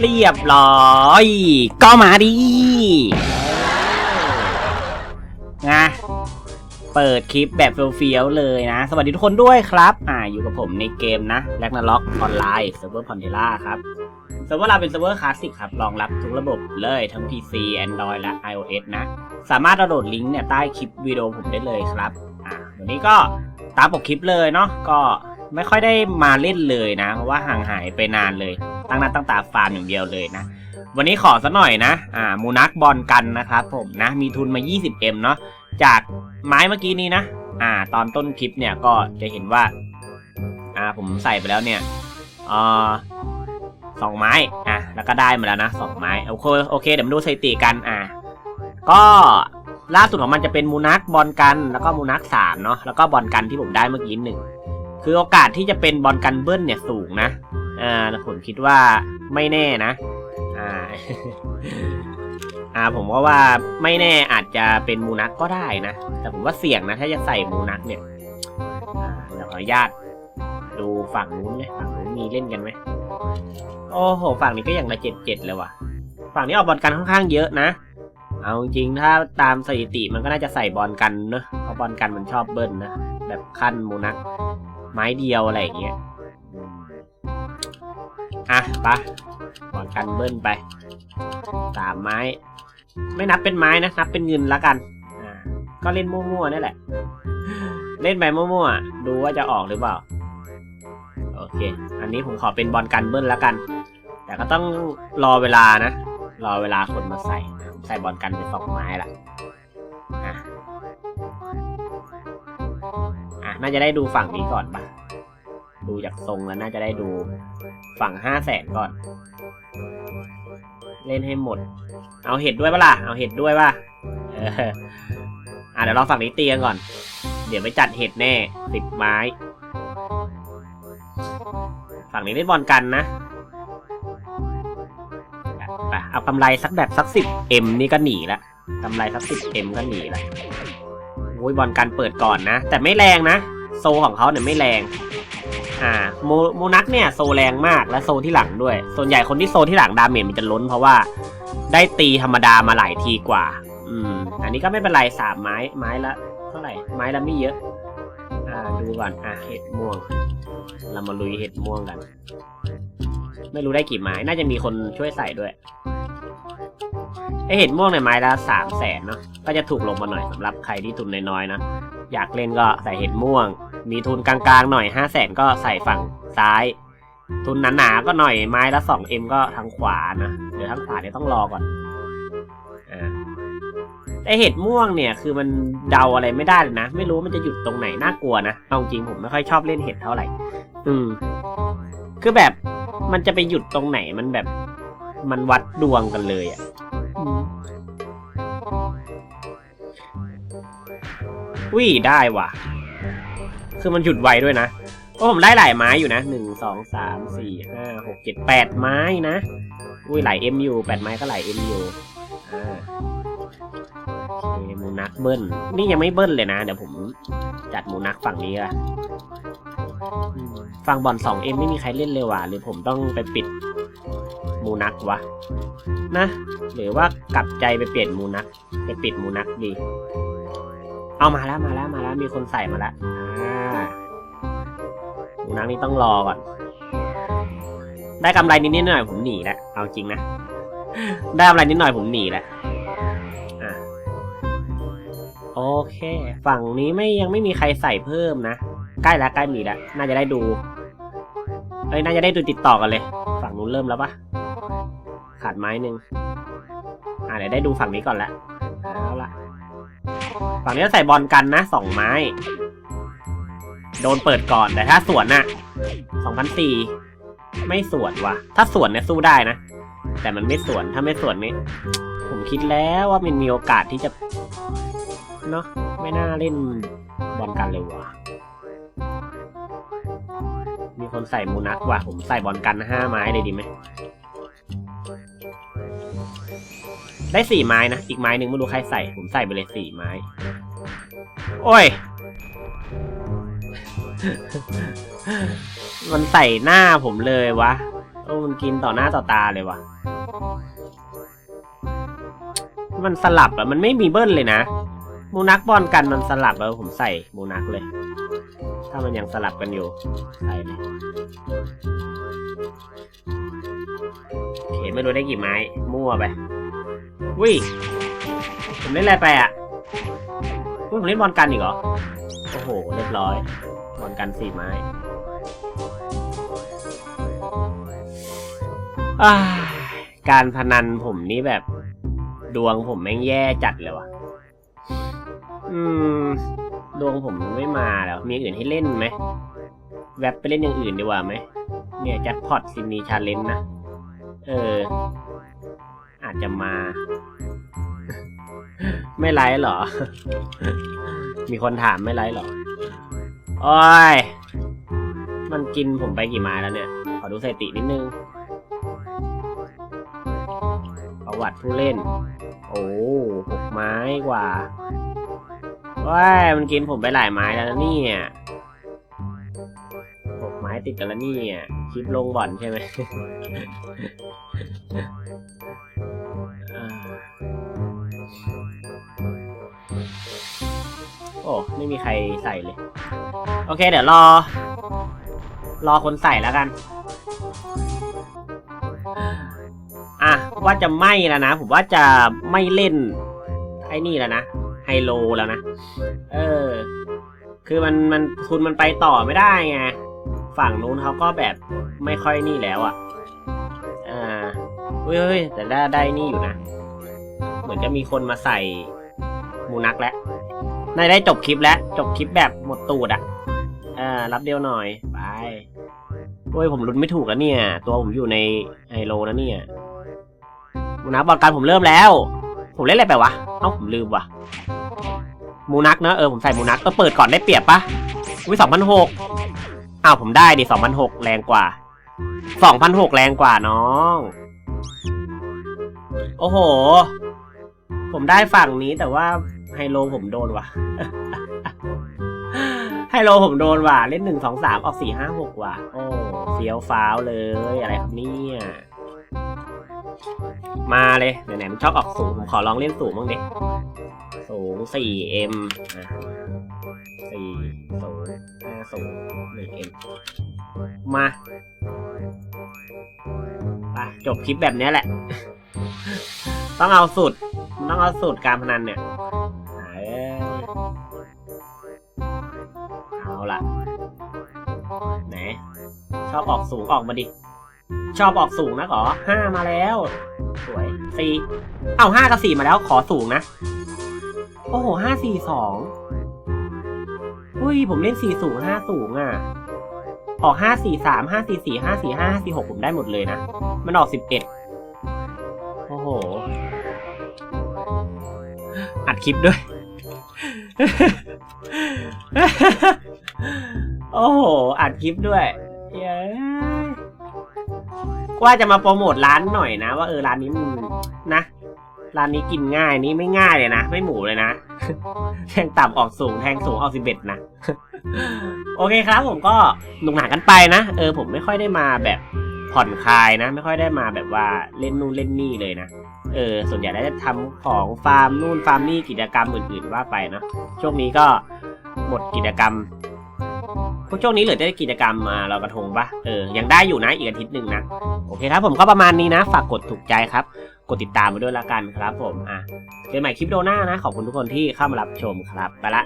เรียบร้อย ก็มาดีนะเปิดคลิปแบบเฟี้ยวๆเลยนะ สวัสดีทุกคนด้วยครับ อ่า อยู่กับผมในเกมนะแลกนาล็อกออนไลน์เซิร์ฟเวอร์พอนเทล่าครับเซิร์ฟเวอร์เราเป็นเซิร์ฟเวอร์คลาสสิกครับ รองรับทุกระบบเลยทั้ง PC Android และ iOS นะ สามารถดาวน์โหลดลิงก์เนี่ยใต้คลิปวิดีโอผมได้เลยครับ อ่าวันนี้ก็ตามปกคลิปเลยเนาะ ก็ ไม่ค่อยได้มาเล่นเลยนะ เพราะว่าห่างหายไปนานเลย ตั้งหน้าตั้งตาฟาร์มอย่างเดียวเลยนะ วันนี้ขอสักหน่อยนะ อ่า มูนักบอลกันนะครับผมนะ มีทุนมา 20M เนาะ จากไม้เมื่อกี้นี้นะ อ่า ตอนต้นคลิปเนี่ยก็จะเห็นว่า อ่า ผมใส่ไปแล้วเนี่ยอ่อสองไม้ อะ แล้วก็ได้มาแล้วนะสองไม้ โอเค โอเค เดี๋ยวมาดูสถิติกัน อ่า ก็ล่าสุดของมันจะเป็นมูนักบอลกัน แล้วก็มูนักสามเนาะ แล้วก็บอลกันที่ผมได้เมื่อกี้หนึ่ง คือโอกาสที่จะเป็นบอลกันเบิ้ลเนี่ยสูงนะ อ่าผมคิดว่าไม่แน่นะ อ่า อ่าผมก็ว่าไม่แน่อาจจะเป็นมูนักก็ได้นะ แต่ผมว่าเสี่ยงนะ ถ้าจะใส่มูนักเนี่ยอ่าเดี๋ยวขออนุญาตดูฝั่งนู้นเลยฝั่งนู้นมีเล่นกันไหมโอ้โห ฝั่งนี้ก็อย่างละเจ็ดเจ็ดเลยว่ะ ฝั่งนี้ออกบอลกันค่อนข้างเยอะนะ เอาจริงถ้าตามสถิติมันก็น่าจะใส่บอลกันเนอะเพราะบอลกันมันชอบเบิ้ลนะ แบบขั้นมูนัก ไม้เดียวอะไรอย่างเงี้ย อะไปะบอลกันเบิ้ลไปสามไม้ ไม่นับเป็นไม้นะนับเป็นเงินละกัน อ่า ก็เล่นมั่วๆนี่แหละ เล่นไปมั่วๆดูว่าจะออกหรือเปล่า โอเค อันนี้ผมขอเป็นบอลกันเบิ้ลละกัน แต่ก็ต้องรอเวลานะ รอเวลาคนมาใส่ ใส่บอลกันไปสองไม้ละอะาจะได้ดูฝั่งนี้ก่อนปะดูจากทรงแล้วน่าจะได้ดูฝั่งห้าแสนก่อน เล่นให้หมด เอาเห็ดด้วยปะล่ะ เอาเห็ดด้วยปะเอออะเดี๋ยวเราฝั่งนี้เตียงก่อน เดี๋ยวไปจัดเห็ดแน่สิบไม้ ฝั่งนี้เล่นบอลกันนะไปเอากำไรสักแบบสักสิบเอ็มนี่ก็หนีละกำไรสักสิบเอ็มก็หนีละโอ้ยบอลกันเปิดก่อนนะ แต่ไม่แรงนะ โซของเขาเนี่ยไม่แรง อ่าโมโมนักเนี่ยโซแรงมากและโซที่หลังด้วย ส่วนใหญ่คนที่โซที่หลังดาเมจมันจะล้นเพราะว่า ได้ตีธรรมดามาหลายทีกว่า อืม อันนี้ก็ไม่เป็นไรสามไม้ไม้ละเท่าไหร่ไม้ละไม่เยอะ อ่าดูก่อนอะเห็ดม่วง เรามาลุยเห็ดม่วงกัน ไม่รู้ได้กี่ไม้น่าจะมีคนช่วยใส่ด้วยไอเห็ดม่วงในยไม้ละสามแสนเนาะก็จะถูกลงมาหน่อยสำหรับใครที่ทุนน้อยๆนะอยากเล่นก็ใส่เห็ดม่วง มีทุนกลางๆหน่อยห้าแสนก็ใส่ฝั่งซ้าย ทุนหนาๆก็หน่อยไม้ละสองเอ็มก็ทางขวานะเดี๋ยวทางขวาเนี่ยต้องรอก่อนอ่าไอเห็ดม่วงเนี่ยคือมันเดาอะไรไม่ได้เลยนะ ไม่รู้มันจะหยุดตรงไหนน่ากลัวนะเอาจริงผมไม่ค่อยชอบเล่นเห็ดเท่าไหร่ อืม คือแบบมันจะไปหยุดตรงไหนมันแบบ มันวัดดวงกันเลยอะ่ะอืมอุ้ยได้ว่ะ คือมันหยุดไวด้วยนะโอ้ผมได้หลายไม้อยู่นะหนึ่งสองสามสี่ห้าหกเจ็ดแปดไม้นะ อุ้ยหลายเอ็มยูแปดไม้ก็หลายเอ็มยูอ่าโอเคมูนักเบิ้ลนี่ยังไม่เบิ้ลเลยนะ เดี๋ยวผมจัดมูนักฝั่งนี้ละฝั่งบอลสองเอ็มไม่มีใครเล่นเลยว่ะหรือผมต้องไปปิดมูนักวะนะ หรือว่ากลับใจไปเปลี่ยนมูนัก ไปปิดมูนักดี เอามาแล้วมาแล้วมาแล้วมีคนใส่มาแล้วอ่า มูนักนี่ต้องรอก่อน ได้กำไรนิดนิดหน่อยผมหนีแล้วเอาจริงนะ ได้กำไรนิดหน่อยผมหนีแล้วอะโอเค ฝั่งนี้ไม่ยังไม่มีใครใส่เพิ่มนะ ใกล้แล้วใกล้มีแล้วน่าจะได้ดูเอ้ยน่าจะได้ดูติดต่อกันเลย ฝั่งนู้นเริ่มแล้วปะขาดไม้หนึ่งอ่าเดี๋ยวได้ดูฝั่งนี้ก่อนละเอาละฝั่งนี้ใส่บอลกันนะสองไม้ โดนเปิดก่อนแต่ถ้าสวนน่ะสองพันสี่ไม่สวนว่ะ ถ้าสวนเนี่ยสู้ได้นะ แต่มันไม่สวนถ้าไม่สวนนี่ผมคิดแล้วว่ามันมีโอกาสที่จะเนาะไม่น่าเล่นบอลกันเลยว่ะมีคนใส่มูนักว่ะผมใส่บอลกันห้าไม้เลยดีไหมได้สี่ไม้นะ อีกไม้หนึ่งไม่รู้ใครใส่ ผมใส่ไปเลยสี่ไม้ โอ้ย มันใส่หน้าผมเลยวะโอ้มันกินต่อหน้าต่อตาเลยวะมันสลับอะมันไม่มีเบิ้ลเลยนะมูนักบอลกันมันสลับแล้วผมใส่มูนักเลย ถ้ามันยังสลับกันอยู่ใส่เลยโอเคไม่รู้ได้กี่ไม้มั่วไปวิผมเล่นอะไรไปอะผมเล่นบอลกันอีกเหรอ โอ้โห เรียบร้อย บอลกันสี่ไม้การพนันผมนี่แบบ ดวงผมแม่งแย่จัดเลยวะอืม ดวงผมไม่มาแล้วมีอื่นให้เล่นไหม แวบไปเล่นอย่างอื่นดีกว่าไหม เนี่ยแจ็คพอตซินีชาเลนจ์นะ เออ อาจจะมา ไม่ไลฟ์หรอ มีคนถามไม่ไลฟ์หรอ โอ้ย มันกินผมไปกี่ไม้แล้วเนี่ย ขอดูสถิตินิดนึง ประวัติผู้เล่น โอ้หกไม้กว่าว้ายมันกินผมไปหลายไม้แล้วนะเนี่ยหกไม้ติดกันแล้วเนี่ยคลิปลงบ่อนใช่ไหมโอ้ ไม่มีใครใส่เลย โอเค เดี๋ยวรอ รอคนใส่แล้วกัน อะ ว่าจะไม่แล้วนะ ผมว่าจะไม่เล่น ไอ้นี่แล้วนะ ไฮโลแล้วนะ เออ คือมันมันทุนมันไปต่อไม่ได้ไง ฝั่งนู้นเขาก็แบบไม่ค่อยนี่แล้วอะ่ะ อ่าเฮ้ยแต่ได้ได้นี่อยู่นะ เหมือนจะมีคนมาใส่มูนักแล้วนายได้จบคลิปแล้ว จบคลิปแบบหมดตูดอะ่ะ อ่า รับเดียวหน่อย ไป โอ้ย ผมลุ้นไม่ถูกแล้วเนี่ย ตัวผมอยู่ในไฮโลแล้วเนี่ยมูนักบอลการผมเริ่มแล้ว ผมเล่นอะไรไปวะ เอ้าผมลืมว่ะ มูนักเนอะเออผมใส่มูนักก็เปิดก่อนได้เปรียบปะอุ้ยสองพันหกอ้าวผมได้ดิสองพันหกแรงกว่าสองพันหกแรงกว่าน้อง โอ้โห ผมได้ฝั่งนี้แต่ว่าไฮโลผมโดนว่ะ ไฮโลผมโดนว่ะเล่นหนึ่งสองสามออกสี่ห้าหกว่ะ โอ้เฟี้ยวฟ้าวเลยอะไรครับเนี่ยมาเลยไหนๆมันชอบออกสูงผมขอลองเล่นสูงบ้างดิสูง 4m อะ4สูง5สูง 1m มาไปจบคลิปแบบนี้แหละ ต้องเอาสุด ต้องเอาสุดการพนันเนี่ย เอาละไหนชอบออกสูงออกมาดิ ชอบออกสูงนะขอห้ามาแล้ว สวยสี่เอาห้ากับสี่มาแล้วขอสูงนะ โอ้โหห้าสี่สองอุ้ยผมเล่นสี่สูงห้าสูงอะ ออกห้าสี่สามห้าสี่สี่ห้าสี่ห้าห้าสี่หกผมได้หมดเลยนะ มันออกสิบเอ็ดโอ้โห อัดคลิปด้วย โอ้โหอัดคลิปด้วยเย้ว่าจะมาโปรโมทร้านหน่อยนะ ว่าเออร้านนี้มันนะร้านนี้กินง่ายนี่ไม่ง่ายเลยนะ ไม่หมูเลยนะแทงต่ำออกสูงแทงสูงออกสิบเอ็ดนะ โอเคครับผมก็หนุกหนากันไปนะ เออผมไม่ค่อยได้มาแบบผ่อนคลายนะ ไม่ค่อยได้มาแบบว่าเล่นนู่นเล่นนี่เลยนะ เออ ส่วนใหญ่แล้จะทำของฟาร์มนู่นฟาร์มนี่กิจกรรมอื่นๆว่าไปเนะช่วงนี้ก็หมดกิจกรรม พวกช่วงนี้เหลือได้กิจกรรมมาเรากระทงปะเออ ยังได้อยู่นะ อีกอาทิตย์หนึ่งนะ โอเคครับผมก็ประมาณนี้นะ ฝากกดถูกใจครับ กดติดตามไปด้วยละกันครับผม อะเจอกันใหม่คลิปโดหน้านะ ขอบคุณทุกคนที่เข้ามารับชมครับ ไปละ